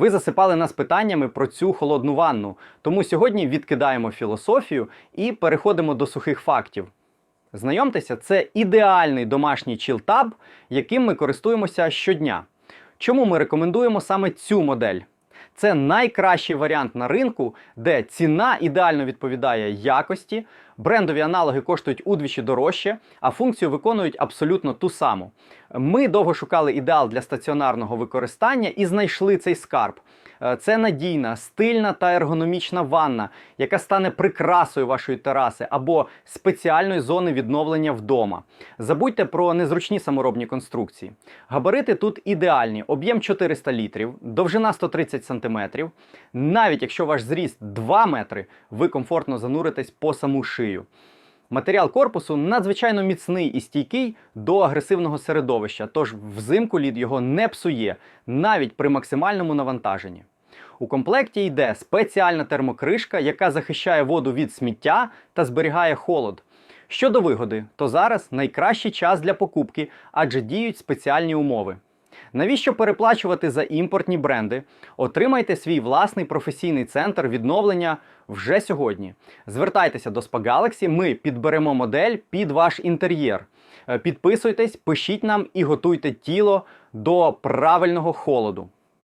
Ви засипали нас питаннями про цю холодну ванну. Тому сьогодні відкидаємо філософію і переходимо до сухих фактів. Знайомтеся, це ідеальний домашній чілтаб, яким ми користуємося щодня. Чому ми рекомендуємо саме цю модель? Це найкращий варіант на ринку, де ціна ідеально відповідає якості, брендові аналоги коштують удвічі дорожче, а функцію виконують абсолютно ту саму. Ми довго шукали ідеал для стаціонарного використання і знайшли цей скарб. Е, Це надійна, стильна та ергономічна ванна, яка стане прикрасою вашої тераси або спеціальної зони відновлення вдома. Забудьте про незручні саморобні конструкції. Габарити тут ідеальні: об'єм 400 літрів, довжина 130 см. Навіть якщо ваш зріст 2 метри, ви комфортно зануритесь по саму шию. Матеріал корпусу надзвичайно міцний і стійкий до агресивного середовища, тож взимку лід його не псує, навіть при максимальному навантаженні. У комплекті йде спеціальна термокришка, яка захищає воду від сміття та зберігає холод. Щодо вигоди, то зараз найкращий час для покупки, адже діють спеціальні умови. Навіщо переплачувати за імпортні бренди? Отримайте свій власний професійний центр відновлення вже сьогодні. Звертайтеся до Spa ми підберемо модель під ваш інтер'єр. Е, Підписуйтесь, пишіть нам і готуйте тіло до правильного холоду.